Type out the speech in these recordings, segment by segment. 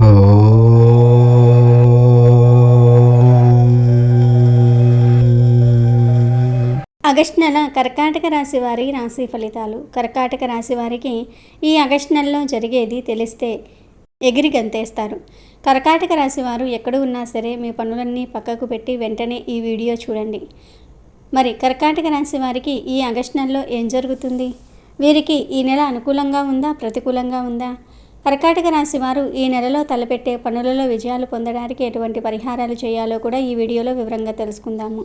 August నెల కర్కాటక రాశి వారి రాశి ఫలితాలు. కర్కాటక రాశి వారికి ఈ ఆగస్ట్ నెలలో జరిగేది తెలిస్తే ఎగిరి గంతేస్తారు. కర్కాటక రాశి వారు ఎక్కడ ఉన్నా సరే మీ పనులన్నీ పక్కకు పెట్టి వెంటనే ఈ వీడియో చూడండి. మరి కర్కాటక రాశి వారికి ఈ ఆగస్ట్ నెలలో ఏం జరుగుతుంది? వీరికి ఈ నెల అనుకూలంగా ఉందా? ప్రతికూలంగా ఉందా? కర్కాటక రాశి వారు ఈ నెలలో తలపెట్టే పనులలో విజయాలు పొందడానికి ఎటువంటి పరిహారాలు చేయాలో కూడా ఈ వీడియోలో వివరంగా తెలుసుకుందాము.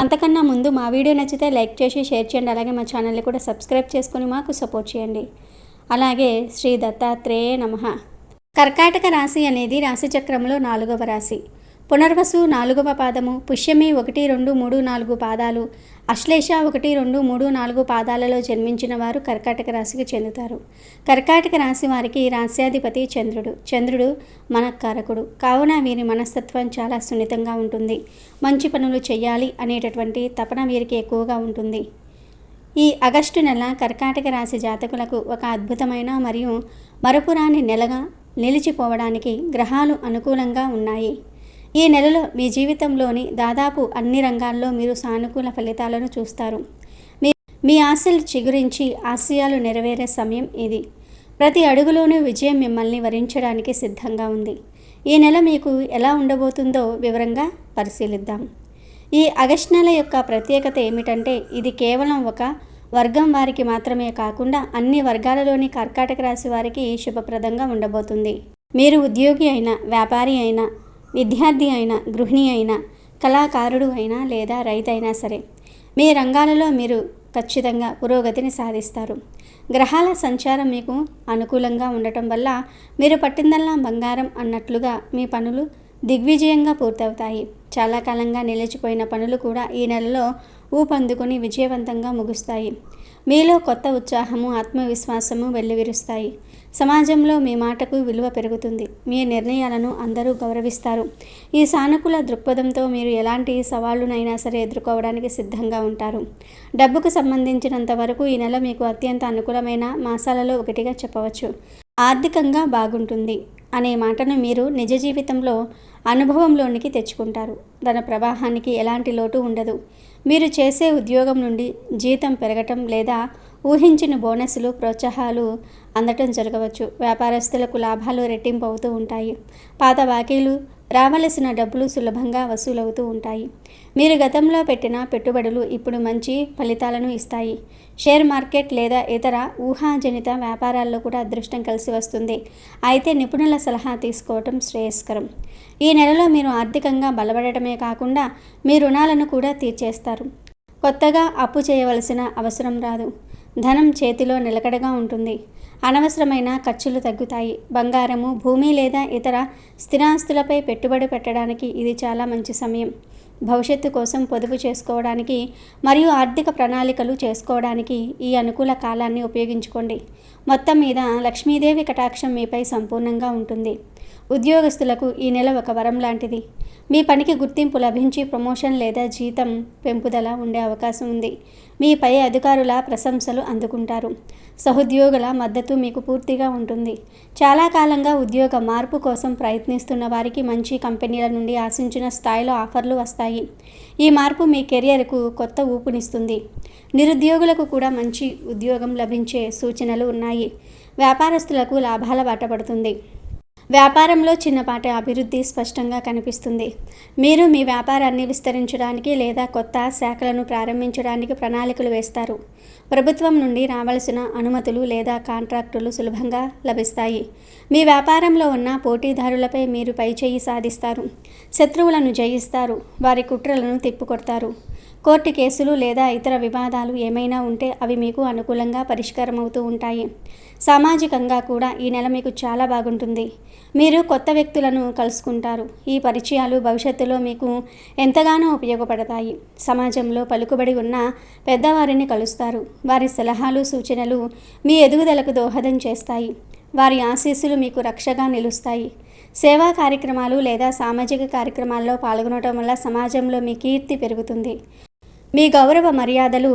అంతకన్నా ముందు మా వీడియో నచ్చితే లైక్ చేసి షేర్ చేయండి. అలాగే మా ఛానల్ని కూడా సబ్స్క్రైబ్ చేసుకొని మాకు సపోర్ట్ చేయండి. అలాగే శ్రీ దత్తాత్రేయ నమః. కర్కాటక రాశి అనేది రాశి చక్రంలో నాలుగవ రాశి. పునర్వసు నాలుగవ పాదము పుష్యమి ఒకటి రెండు మూడు నాలుగు పాదాలు అశ్లేష ఒకటి రెండు మూడు నాలుగు పాదాలలో జన్మించిన వారు కర్కాటక రాశికి చెందుతారు. కర్కాటక రాశి వారికి రాశ్యాధిపతి చంద్రుడు. చంద్రుడు మనకారకుడు. కావున వీరి మనస్తత్వం చాలా సున్నితంగా ఉంటుంది. మంచి పనులు చేయాలి అనేటటువంటి తపన వీరికి ఎక్కువగా ఉంటుంది. ఈ ఆగస్టు నెల కర్కాటక రాశి జాతకులకు ఒక అద్భుతమైన మరియు మరపురాని నెలగా నిలిచిపోవడానికి గ్రహాలు అనుకూలంగా ఉన్నాయి. ఈ నెలలో మీ జీవితంలోని దాదాపు అన్ని రంగాల్లో మీరు సానుకూల ఫలితాలను చూస్తారు. మీ మీ ఆశలు చిగురించి ఆశయాలు నెరవేరే సమయం ఇది. ప్రతి అడుగులోనూ విజయం మిమ్మల్ని వరించడానికి సిద్ధంగా ఉంది. ఈ నెల మీకు ఎలా ఉండబోతుందో వివరంగా పరిశీలిద్దాం. ఈ ఆగస్ట్ నెల యొక్క ప్రత్యేకత ఏమిటంటే ఇది కేవలం ఒక వర్గం వారికి మాత్రమే కాకుండా అన్ని వర్గాలలోని కర్కాటక రాశి వారికి శుభప్రదంగా ఉండబోతుంది. మీరు ఉద్యోగి అయినా వ్యాపారి అయినా విద్యార్థి అయినా గృహిణి అయినా కళాకారుడు అయినా లేదా రైతు అయినా సరే మీ రంగాలలో మీరు ఖచ్చితంగా పురోగతిని సాధిస్తారు. గ్రహాల సంచారం మీకు అనుకూలంగా ఉండటం వల్ల మీరు పట్టిందల్లా బంగారం అన్నట్లుగా మీ పనులు దిగ్విజయంగా పూర్తవుతాయి. చాలా కాలంగా నిలిచిపోయిన పనులు కూడా ఈ నెలలో ఊపందుకుని విజయవంతంగా ముగుస్తాయి. మీలో కొత్త ఉత్సాహము ఆత్మవిశ్వాసము వెల్లివిరుస్తాయి. సమాజంలో మీ మాటకు విలువ పెరుగుతుంది. మీ నిర్ణయాలను అందరూ గౌరవిస్తారు. ఈ సానుకూల దృక్పథంతో మీరు ఎలాంటి సవాళ్ళునైనా సరే ఎదుర్కోవడానికి సిద్ధంగా ఉంటారు. డబ్బుకు సంబంధించినంత వరకు ఈ నెల మీకు అత్యంత అనుకూలమైన మాసాలలో ఒకటిగా చెప్పవచ్చు. ఆర్థికంగా బాగుంటుంది అనే మాటను మీరు నిజ జీవితంలో అనుభవంలోనికి తెచ్చుకుంటారు. ధన ప్రవాహానికి ఎలాంటి లోటు ఉండదు. మీరు చేసే ఉద్యోగం నుండి జీతం పెరగటం లేదా ఊహించిన బోనస్లు ప్రోత్సాహాలు అందటం జరగవచ్చు. వ్యాపారస్తులకు లాభాలు రెట్టింపు అవుతూ ఉంటాయి. పాత బాకీలు రావలసిన డబ్బులు సులభంగా వసూలవుతూ ఉంటాయి. మీరు గతంలో పెట్టిన పెట్టుబడులు ఇప్పుడు మంచి ఫలితాలను ఇస్తాయి. షేర్ మార్కెట్ లేదా ఇతర ఊహాజనిత వ్యాపారాల్లో కూడా అదృష్టం కలిసి వస్తుంది. అయితే నిపుణుల సలహా తీసుకోవటం శ్రేయస్కరం. ఈ నెలలో మీరు ఆర్థికంగా బలపడటమే కాకుండా మీ రుణాలను కూడా తీర్చేస్తారు. కొత్తగా అప్పు చేయవలసిన అవసరం రాదు. ధనం చేతిలో నిలకడగా ఉంటుంది. అనవసరమైన ఖర్చులు తగ్గుతాయి. బంగారము భూమి లేదా ఇతర స్థిరాస్తులపై పెట్టుబడి పెట్టడానికి ఇది చాలా మంచి సమయం. భవిష్యత్తు కోసం పొదుపు చేసుకోవడానికి మరియు ఆర్థిక ప్రణాళికలు చేసుకోవడానికి ఈ అనుకూల కాలాన్ని ఉపయోగించుకోండి. మొత్తం మీద లక్ష్మీదేవి కటాక్షం మీపై సంపూర్ణంగా ఉంటుంది. ఉద్యోగస్తులకు ఈ నెల ఒక వరం లాంటిది. మీ పనికి గుర్తింపు లభించి ప్రమోషన్ లేదా జీతం పెంపుదల ఉండే అవకాశం ఉంది. మీ పై అధికారుల ప్రశంసలు అందుకుంటారు. సహోద్యోగుల మద్దతు మీకు పూర్తిగా ఉంటుంది. చాలా కాలంగా ఉద్యోగ మార్పు కోసం ప్రయత్నిస్తున్న వారికి మంచి కంపెనీల నుండి ఆశించిన స్థాయిలో ఆఫర్లు వస్తాయి. ఈ మార్పు మీ కెరియర్కు కొత్త ఊపునిస్తుంది. నిరుద్యోగులకు కూడా మంచి ఉద్యోగం లభించే సూచనలు ఉన్నాయి. వ్యాపారస్తులకు లాభాల బాట పడుతుంది. వ్యాపారంలో చిన్నపాటి అభివృద్ధి స్పష్టంగా కనిపిస్తుంది. మీరు మీ వ్యాపారాన్ని విస్తరించడానికి లేదా కొత్త శాఖలను ప్రారంభించడానికి ప్రణాళికలు వేస్తారు. ప్రభుత్వం నుండి రావలసిన అనుమతులు లేదా కాంట్రాక్టులు సులభంగా లభిస్తాయి. మీ వ్యాపారంలో ఉన్న పోటీదారులపై మీరు పైచేయి సాధిస్తారు. శత్రువులను జయిస్తారు. వారి కుట్రలను తిప్పుకొడతారు. కోర్టు కేసులు లేదా ఇతర వివాదాలు ఏమైనా ఉంటే అవి మీకు అనుకూలంగా పరిష్కారం అవుతూ ఉంటాయి. సామాజికంగా కూడా ఈ నెల మీకు చాలా బాగుంటుంది. మీరు కొత్త వ్యక్తులను కలుసుకుంటారు. ఈ పరిచయాలు భవిష్యత్తులో మీకు ఎంతగానో ఉపయోగపడతాయి. సమాజంలో పలుకుబడి ఉన్న పెద్దవారిని కలుస్తారు. వారి సలహాలు సూచనలు మీ ఎదుగుదలకు దోహదం చేస్తాయి. వారి ఆశీస్సులు మీకు రక్షగా నిలుస్తాయి. సేవా కార్యక్రమాలు లేదా సామాజిక కార్యక్రమాల్లో పాల్గొనడం వల్ల సమాజంలో మీ కీర్తి పెరుగుతుంది. మీ గౌరవ మర్యాదలు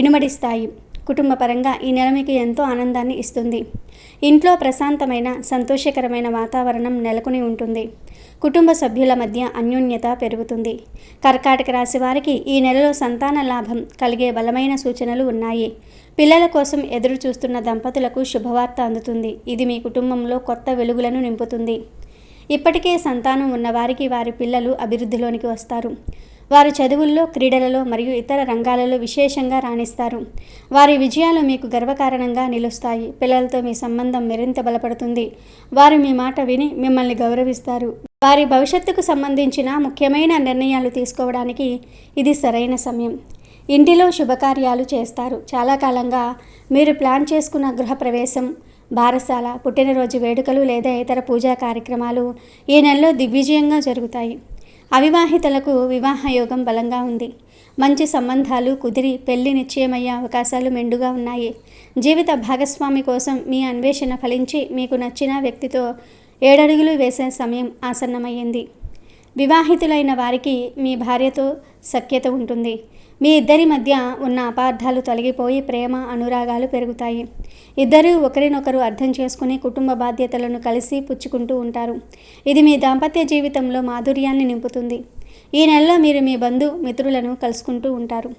ఇనుమడిస్తాయి. కుటుంబపరంగా ఈ నెల మీకు ఎంతో ఆనందాన్ని ఇస్తుంది. ఇంట్లో ప్రశాంతమైన సంతోషకరమైన వాతావరణం నెలకొని ఉంటుంది. కుటుంబ సభ్యుల మధ్య అన్యోన్యత పెరుగుతుంది. కర్కాటక రాశి వారికి ఈ నెలలో సంతాన లాభం కలిగే బలమైన సూచనలు ఉన్నాయి. పిల్లల కోసం ఎదురు చూస్తున్న దంపతులకు శుభవార్త అందుతుంది. ఇది మీ కుటుంబంలో కొత్త వెలుగులను నింపుతుంది. ఇప్పటికే సంతానం ఉన్నవారికి వారి పిల్లలు అభివృద్ధిలోనికి వస్తారు. వారు చదువుల్లో క్రీడలలో మరియు ఇతర రంగాలలో విశేషంగా రాణిస్తారు. వారి విజయాలు మీకు గర్వకారణంగా నిలుస్తాయి. పిల్లలతో మీ సంబంధం మరింత బలపడుతుంది. వారు మీ మాట విని మిమ్మల్ని గౌరవిస్తారు. వారి భవిష్యత్తుకు సంబంధించిన ముఖ్యమైన నిర్ణయాలు తీసుకోవడానికి ఇది సరైన సమయం. ఇంటిలో శుభకార్యాలు చేస్తారు. చాలా కాలంగా మీరు ప్లాన్ చేసుకున్న గృహప్రవేశం బారసాల పుట్టినరోజు వేడుకలు లేదా ఇతర పూజా కార్యక్రమాలు ఈ నెలలో దిగ్విజయంగా జరుగుతాయి. అవివాహితలకు వివాహయోగం బలంగా ఉంది. మంచి సంబంధాలు కుదిరి పెళ్ళి నిశ్చయమయ్యే అవకాశాలు మెండుగా ఉన్నాయి. జీవిత భాగస్వామి కోసం మీ అన్వేషణ ఫలించి మీకు నచ్చిన వ్యక్తితో ఏడడుగులు వేసే సమయం ఆసన్నమయ్యింది. వివాహితులైన వారికి మీ భార్యతో సఖ్యత ఉంటుంది. మీ ఇద్దరి మధ్య ఉన్న అపార్థాలు తొలగిపోయి ప్రేమ అనురాగాలు పెరుగుతాయి. ఇద్దరూ ఒకరినొకరు అర్థం చేసుకుని కుటుంబ బాధ్యతలను కలిసి పుచ్చుకుంటూ ఉంటారు. ఇది మీ దాంపత్య జీవితంలో మాధుర్యాన్ని నింపుతుంది. ఈ నెలలో మీరు మీ బంధు మిత్రులను కలుసుకుంటూ ఉంటారు.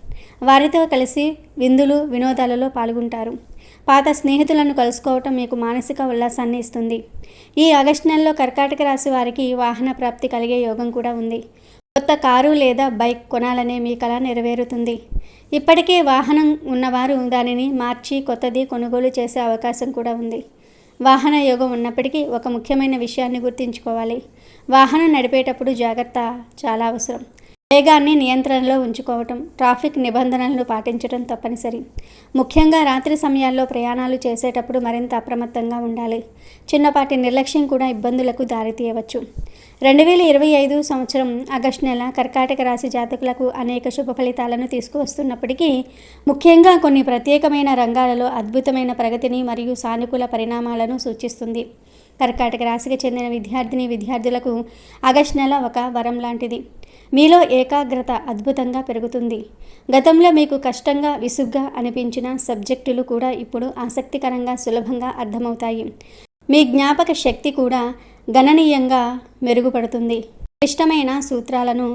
వారితో కలిసి విందులు వినోదాలలో పాల్గొంటారు. పాత స్నేహితులను కలుసుకోవటం మీకు మానసిక ఉల్లాసాన్ని ఇస్తుంది. ఈ ఆగస్టు నెలలో కర్కాటక రాశి వారికి వాహన ప్రాప్తి కలిగే యోగం కూడా ఉంది. కొత్త కారు లేదా బైక్ కొనాలనే మీ కళ నెరవేరుతుంది. ఇప్పటికే వాహనం ఉన్నవారు దానిని మార్చి కొత్తది కొనుగోలు చేసే అవకాశం కూడా ఉంది. వాహన యోగం ఉన్నప్పటికీ ఒక ముఖ్యమైన విషయాన్ని గుర్తుంచుకోవాలి. వాహనం నడిపేటప్పుడు జాగ్రత్త చాలా అవసరం. వేగాన్ని నియంత్రణలో ఉంచుకోవటం ట్రాఫిక్ నిబంధనలను పాటించడం తప్పనిసరి. ముఖ్యంగా రాత్రి సమయాల్లో ప్రయాణాలు చేసేటప్పుడు మరింత అప్రమత్తంగా ఉండాలి. చిన్నపాటి నిర్లక్ష్యం కూడా ఇబ్బందులకు దారితీయవచ్చు. రెండు వేల ఇరవై ఐదు సంవత్సరం ఆగస్టు నెల కర్కాటక రాశి జాతకులకు అనేక శుభ ఫలితాలను తీసుకువస్తున్నప్పటికీ ముఖ్యంగా కొన్ని ప్రత్యేకమైన రంగాలలో అద్భుతమైన ప్రగతిని మరియు సానుకూల పరిణామాలను సూచిస్తుంది. కర్కాటక రాశికి చెందిన విద్యార్థిని విద్యార్థులకు ఆగస్టు నెల ఒక వరం లాంటిది. మీలో ఏకాగ్రత అద్భుతంగా పెరుగుతుంది. గతంలో మీకు కష్టంగా విసుగ్గా అనిపించిన సబ్జెక్టులు కూడా ఇప్పుడు ఆసక్తికరంగా సులభంగా అర్థమవుతాయి. మీ జ్ఞాపక శక్తి కూడా గణనీయంగా మెరుగుపడుతుంది. ఇష్టమైన సూత్రాలను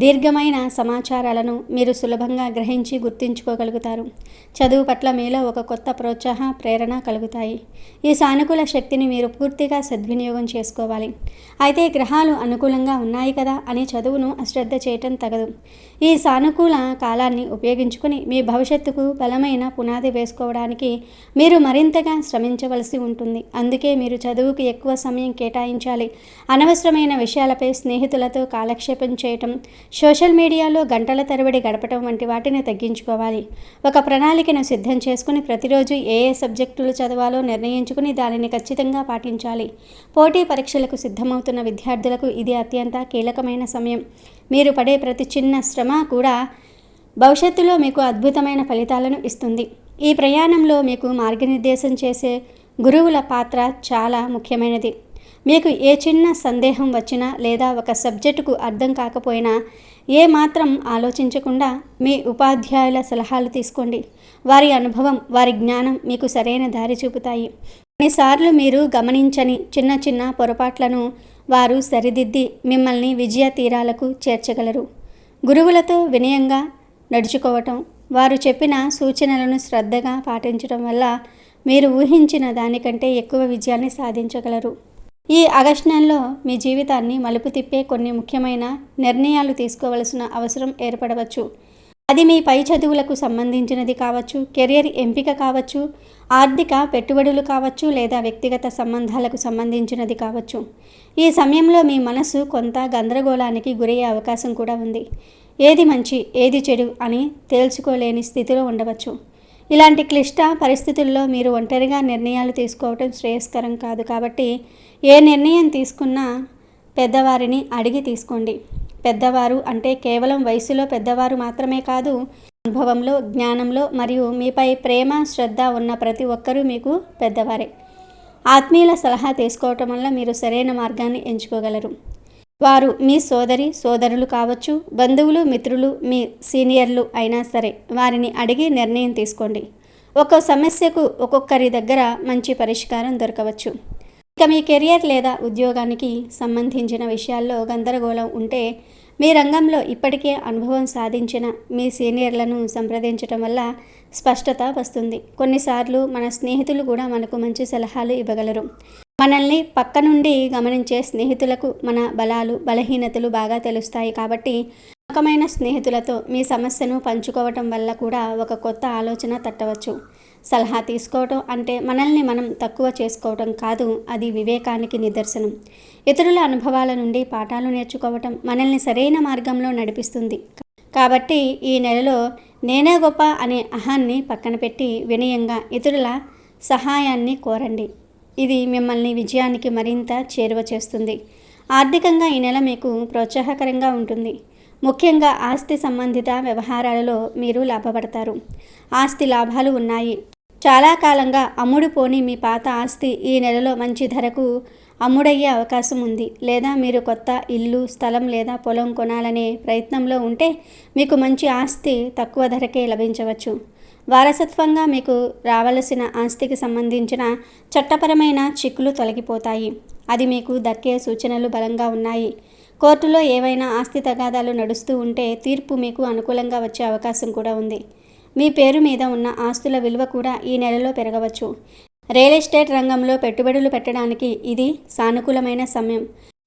దీర్ఘమైన సమాచారాలను మీరు సులభంగా గ్రహించి గుర్తుంచుకోగలుగుతారు. చదువు పట్ల మీలో ఒక కొత్త ప్రోత్సాహ ప్రేరణ కలుగుతాయి. ఈ సానుకూల శక్తిని మీరు పూర్తిగా సద్వినియోగం చేసుకోవాలి. అయితే గ్రహాలు అనుకూలంగా ఉన్నాయి కదా అని చదువును అశ్రద్ధ చేయటం తగదు. ఈ సానుకూల కాలాన్ని ఉపయోగించుకుని మీ భవిష్యత్తుకు బలమైన పునాది వేసుకోవడానికి మీరు మరింతగా శ్రమించవలసి ఉంటుంది. అందుకే మీరు చదువుకు ఎక్కువ సమయం కేటాయించాలి. అనవసరమైన విషయాలపై స్నేహితులతో కాలక్షేపం చేయటం సోషల్ మీడియాలో గంటల తరబడి గడపటం వంటి వాటిని తగ్గించుకోవాలి. ఒక ప్రణాళికను సిద్ధం చేసుకుని ప్రతిరోజు ఏ ఏ సబ్జెక్టులు చదవాలో నిర్ణయించుకుని దానిని ఖచ్చితంగా పాటించాలి. పోటీ పరీక్షలకు సిద్ధమవుతున్న విద్యార్థులకు ఇది అత్యంత కీలకమైన సమయం. మీరు పడే ప్రతి చిన్న శ్రమ కూడా భవిష్యత్తులో మీకు అద్భుతమైన ఫలితాలను ఇస్తుంది. ఈ ప్రయాణంలో మీకు మార్గనిర్దేశం చేసే గురువుల పాత్ర చాలా ముఖ్యమైనది. మీకు ఏ చిన్న సందేహం వచ్చినా లేదా ఒక సబ్జెక్టుకు అర్థం కాకపోయినా ఏ మాత్రం ఆలోచించకుండా మీ ఉపాధ్యాయుల సలహాలు తీసుకోండి. వారి అనుభవం వారి జ్ఞానం మీకు సరైన దారి చూపుతాయి. కొన్నిసార్లు మీరు గమనించని చిన్న చిన్న పొరపాట్లను వారు సరిదిద్ది మిమ్మల్ని విజయ తీరాలకు చేర్చగలరు. గురువులతో వినయంగా నడుచుకోవటం వారు చెప్పిన సూచనలను శ్రద్ధగా పాటించడం వల్ల మీరు ఊహించిన దానికంటే ఎక్కువ విజయాన్ని సాధించగలరు. ఈ ఆగస్ట్ నెలలో మీ జీవితాన్ని మలుపు తిప్పే కొన్ని ముఖ్యమైన నిర్ణయాలు తీసుకోవలసిన అవసరం ఏర్పడవచ్చు. అది మీ పై చదువులకు సంబంధించినది కావచ్చు కెరియర్ ఎంపిక కావచ్చు ఆర్థిక పెట్టుబడులు కావచ్చు లేదా వ్యక్తిగత సంబంధాలకు సంబంధించినది కావచ్చు. ఈ సమయంలో మీ మనసు కొంత గందరగోళానికి గురయ్యే అవకాశం కూడా ఉంది. ఏది మంచి ఏది చెడు అని తేల్చుకోలేని స్థితిలో ఉండవచ్చు. ఇలాంటి క్లిష్ట పరిస్థితుల్లో మీరు ఒంటరిగా నిర్ణయాలు తీసుకోవటం శ్రేయస్కరం కాదు కాబట్టి ఏ నిర్ణయం తీసుకున్నా పెద్దవారిని అడిగి తీసుకోండి. పెద్దవారు అంటే కేవలం వయసులో పెద్దవారు మాత్రమే కాదు అనుభవంలో జ్ఞానంలో మరియు మీపై ప్రేమ శ్రద్ధ ఉన్న ప్రతి ఒక్కరూ మీకు పెద్దవారే. ఆత్మీయుల సలహా తీసుకోవటం వల్ల మీరు సరైన మార్గాన్ని ఎంచుకోగలరు. వారు మీ సోదరి సోదరులు కావచ్చు బంధువులు మిత్రులు మీ సీనియర్లు అయినా సరే వారిని అడిగి నిర్ణయం తీసుకోండి. ఒక్కో సమస్యకు ఒక్కొక్కరి దగ్గర మంచి పరిష్కారం దొరకవచ్చు. ఇక మీ కెరియర్ లేదా ఉద్యోగానికి సంబంధించిన విషయాల్లో గందరగోళం ఉంటే మీ రంగంలో ఇప్పటికే అనుభవం సాధించిన మీ సీనియర్లను సంప్రదించటం వల్ల స్పష్టత వస్తుంది. కొన్నిసార్లు మన స్నేహితులు కూడా మనకు మంచి సలహాలు ఇవ్వగలరు. మనల్ని పక్క నుండి గమనించే స్నేహితులకు మన బలాలు బలహీనతలు బాగా తెలుస్తాయి కాబట్టి రకమైన స్నేహితులతో మీ సమస్యను పంచుకోవటం వల్ల కూడా ఒక కొత్త ఆలోచన తట్టవచ్చు. సలహా తీసుకోవటం అంటే మనల్ని మనం తక్కువ చేసుకోవటం కాదు అది వివేకానికి నిదర్శనం. ఇతరుల అనుభవాల నుండి పాఠాలు నేర్చుకోవటం మనల్ని సరైన మార్గంలో నడిపిస్తుంది. కాబట్టి ఈ నెలలో నేనే గొప్ప అనే అహాన్ని పక్కన పెట్టి వినయంగా ఇతరుల సహాయాన్ని కోరండి. ఇది మిమ్మల్ని విజయానికి మరింత చేరువ చేస్తుంది. ఆర్థికంగా ఈ నెల మీకు ప్రోత్సాహకరంగా ఉంటుంది. ముఖ్యంగా ఆస్తి సంబంధిత వ్యవహారాలలో మీరు లాభపడతారు. ఆస్తి లాభాలు ఉన్నాయి. చాలా కాలంగా అమ్ముడు పోని మీ పాత ఆస్తి ఈ నెలలో మంచి ధరకు అమ్ముడయ్యే అవకాశం ఉంది. లేదా మీరు కొత్త ఇల్లు స్థలం లేదా పొలం కొనాలనే ప్రయత్నంలో ఉంటే మీకు మంచి ఆస్తి తక్కువ ధరకే లభించవచ్చు. వారసత్వంగా మీకు రావలసిన ఆస్తికి సంబంధించిన చట్టపరమైన చిక్కులు తొలగిపోతాయి. అది మీకు దక్కే సూచనలు బలంగా ఉన్నాయి. కోర్టులో ఏవైనా ఆస్తి తగాదాలు నడుస్తూ ఉంటే తీర్పు మీకు అనుకూలంగా వచ్చే అవకాశం కూడా ఉంది. మీ పేరు మీద ఉన్న ఆస్తుల విలువ కూడా ఈ నెలలో పెరగవచ్చు. రియల్ ఎస్టేట్ రంగంలో పెట్టుబడులు పెట్టడానికి ఇది సానుకూలమైన సమయం.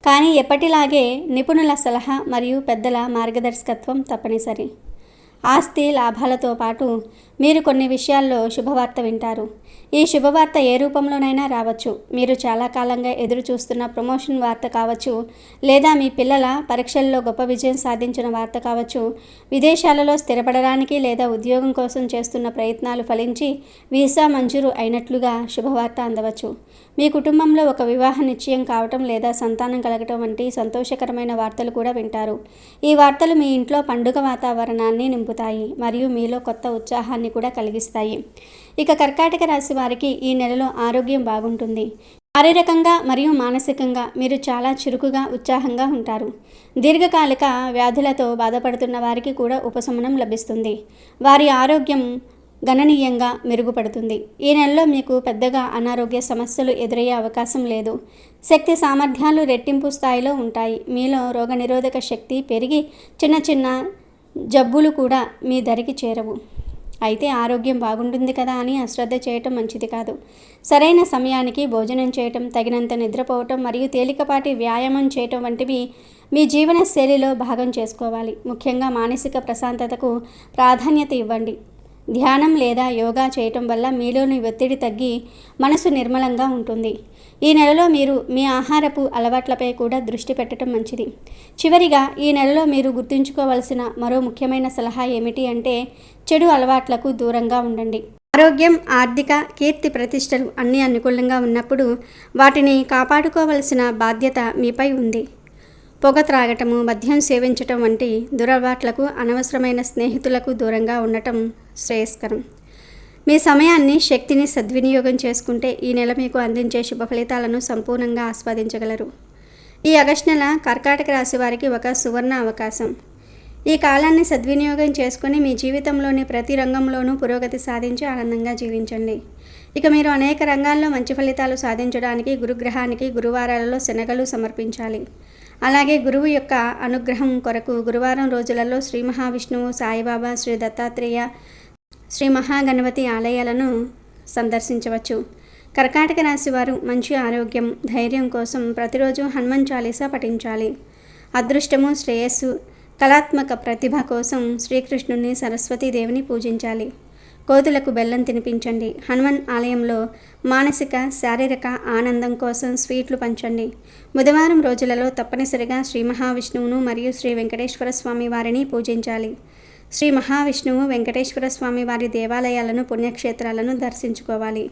కానీ ఎప్పటిలాగే నిపుణుల సలహా మరియు పెద్దల మార్గదర్శకత్వం తప్పనిసరి. ఆస్తి లాభాలతో పాటు మీరు కొన్ని విషయాల్లో శుభవార్త వింటారు. ఈ శుభవార్త ఏ రూపంలోనైనా రావచ్చు. మీరు చాలా కాలంగా ఎదురు చూస్తున్న ప్రమోషన్ వార్త కావచ్చు లేదా మీ పిల్లల పరీక్షల్లో గొప్ప విజయం సాధించిన వార్త కావచ్చు విదేశాలలో స్థిరపడడానికి లేదా ఉద్యోగం కోసం చేస్తున్న ప్రయత్నాలు ఫలించి వీసా మంజూరు అయినట్లుగా శుభవార్త అందవచ్చు. మీ కుటుంబంలో ఒక వివాహ నిశ్చయం కావటం లేదా సంతానం కలగటం వంటి సంతోషకరమైన వార్తలు కూడా వింటారు. ఈ వార్తలు మీ ఇంట్లో పండుగ వాతావరణాన్ని నింపుతాయి మరియు మీలో కొత్త ఉత్సాహాన్ని కూడా కలిగిస్తాయి. ఇక కర్కాటక రాశి వారికి ఈ నెలలో ఆరోగ్యం బాగుంటుంది. శారీరకంగా మరియు మానసికంగా మీరు చాలా చురుకుగా ఉత్సాహంగా ఉంటారు. దీర్ఘకాలిక వ్యాధులతో బాధపడుతున్న వారికి కూడా ఉపశమనం లభిస్తుంది. వారి ఆరోగ్యం గణనీయంగా మెరుగుపడుతుంది. ఈ నెలలో మీకు పెద్దగా అనారోగ్య సమస్యలు ఎదురయ్యే అవకాశం లేదు. శక్తి సామర్థ్యాలు రెట్టింపు స్థాయిలో ఉంటాయి. మీలో రోగనిరోధక శక్తి పెరిగి చిన్న చిన్న జబ్బులు కూడా మీ దరికి చేరవు. అయితే ఆరోగ్యం బాగుంటుంది కదా అని అశ్రద్ధ చేయటం మంచిది కాదు. సరైన సమయానికి భోజనం చేయటం తగినంత నిద్రపోవటం మరియు తేలికపాటి వ్యాయామం చేయటం వంటివి మీ జీవన శైలిలో భాగం చేసుకోవాలి. ముఖ్యంగా మానసిక ప్రశాంతతకు ప్రాధాన్యత ఇవ్వండి. ధ్యానం లేదా యోగా చేయటం వల్ల మీలోని ఒత్తిడి తగ్గి మనసు నిర్మలంగా ఉంటుంది. ఈ నెలలో మీరు మీ ఆహారపు అలవాట్లపై కూడా దృష్టి పెట్టడం మంచిది. చివరిగా ఈ నెలలో మీరు గుర్తుంచుకోవలసిన మరో ముఖ్యమైన సలహా ఏమిటి అంటే చెడు అలవాట్లకు దూరంగా ఉండండి. ఆరోగ్యం ఆర్థిక కీర్తి ప్రతిష్టలు అన్నీ అనుకూలంగా ఉన్నప్పుడు వాటిని కాపాడుకోవలసిన బాధ్యత మీపై ఉంది. పొగ త్రాగటము మద్యం సేవించటం వంటి దురలవాట్లకు అనవసరమైన స్నేహితులకు దూరంగా ఉండటం శ్రేయస్కరం. మీ సమయాన్ని శక్తిని సద్వినియోగం చేసుకుంటే ఈ నెల మీకు అందించే శుభ ఫలితాలను సంపూర్ణంగా ఆస్వాదించగలరు. ఈ ఆగస్ట్ నెల కర్కాటక రాశి వారికి ఒక సువర్ణ అవకాశం. ఈ కాలాన్ని సద్వినియోగం చేసుకుని మీ జీవితంలోని ప్రతి రంగంలోనూ పురోగతి సాధించి ఆనందంగా జీవించండి. ఇక మీరు అనేక రంగాల్లో మంచి ఫలితాలు సాధించడానికి గురుగ్రహానికి గురువారాలలో శనగలు సమర్పించాలి. అలాగే గురువు యొక్క అనుగ్రహం కొరకు గురువారం రోజులలో శ్రీ మహావిష్ణువు సాయిబాబా శ్రీ దత్తాత్రేయ శ్రీ మహాగణపతి ఆలయాలను సందర్శించవచ్చు. కర్కాటక రాశి వారు మంచి ఆరోగ్యం ధైర్యం కోసం ప్రతిరోజు హనుమాన్ చాలీసా పఠించాలి. అదృష్టము శ్రేయస్సు కళాత్మక ప్రతిభ కోసం శ్రీకృష్ణుని సరస్వతీదేవిని పూజించాలి. కోతులకు బెల్లం తినిపించండి. హనుమాన్ ఆలయంలో మానసిక శారీరక ఆనందం కోసం స్వీట్లు పంచండి. బుధవారం రోజులలో తప్పనిసరిగా శ్రీ మహావిష్ణువును మరియు శ్రీ వెంకటేశ్వర స్వామి వారిని పూజించాలి. శ్రీ మహావిష్ణువు వెంకటేశ్వర స్వామి వారి దేవాలయాలను పుణ్యక్షేత్రాలను దర్శించుకోవాలి.